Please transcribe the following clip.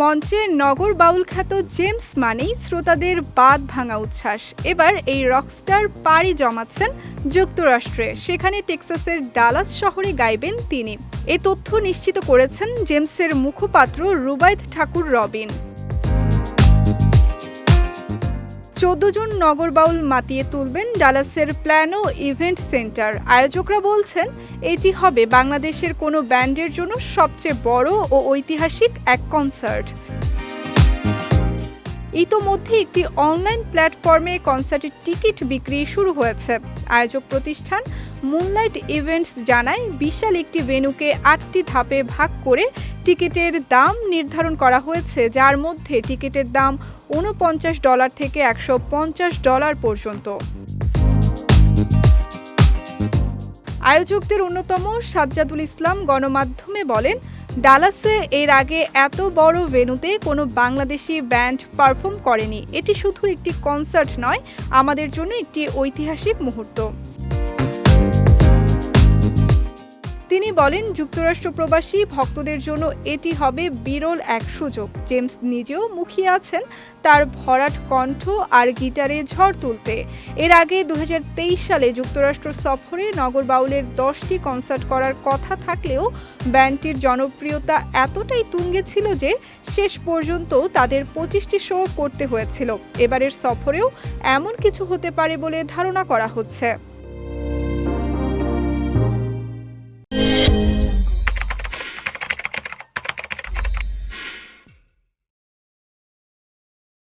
মঞ্চে নগর বাউল খ্যাত জেমস মানেই শ্রোতাদের বাদ ভাঙা উচ্ছ্বাস। এবার এই রকস্টার পাড়ি জমাচ্ছেন যুক্তরাষ্ট্রে। সেখানে টেক্সাসের ডালাস শহরে গাইবেন তিনি। এ তথ্য নিশ্চিত করেছেন জেমসের মুখপাত্র রুবায়ত ঠাকুর রবিন। চোদ্দ জন নগর বাউল মাতিয়ে তুলবেন ডালাসের প্ল্যানো ইভেন্ট সেন্টার। আয়োজকরা বলছেন, এটি হবে বাংলাদেশের কোনো ব্যান্ডের জন্য সবচেয়ে বড় ও ঐতিহাসিক এক কনসার্ট। ইতোমধ্যে একটি অনলাইন প্ল্যাটফর্মে কনসার্টের টিকিট বিক্রি শুরু হয়েছে। আয়োজক প্রতিষ্ঠান মুনলাইট ইভেন্টস জানায়, বিশাল একটি ভেন্যুকে আটটি ধাপে ভাগ করে টিকিটের দাম নির্ধারণ করা হয়েছে, যার মধ্যে টিকিটের দাম উনপঞ্চাশ ডলার থেকে একশো পঞ্চাশ ডলার পর্যন্ত। আয়োজকদের অন্যতম সাজ্জাদুল ইসলাম গণমাধ্যমে বলেন, ডালাসে এর আগে এত বড় ভেন্যুতে কোনো বাংলাদেশি ব্যান্ড পারফর্ম করেনি। এটি শুধু একটি কনসার্ট নয়, আমাদের জন্য একটি ঐতিহাসিক মুহূর্ত। তিনি বলেন, যুক্তরাষ্ট্র প্রবাসী ভক্তদের জন্য এটি হবে বিরল এক সুযোগ। জেমস নিজেও মুখিয়ে আছেন তার ভরাট কণ্ঠ আর গিটারে ঝড় তুলতে। এর আগে দু হাজার তেইশ সালে যুক্তরাষ্ট্র সফরে নগর বাউলের দশটি কনসার্ট করার কথা থাকলেও ব্যান্ডটির জনপ্রিয়তা এতটাই তুঙ্গে ছিল যে শেষ পর্যন্ত তাদের পঁচিশটি শো করতে হয়েছিল। এবারের সফরেও এমন কিছু হতে পারে বলে ধারণা করা হচ্ছে।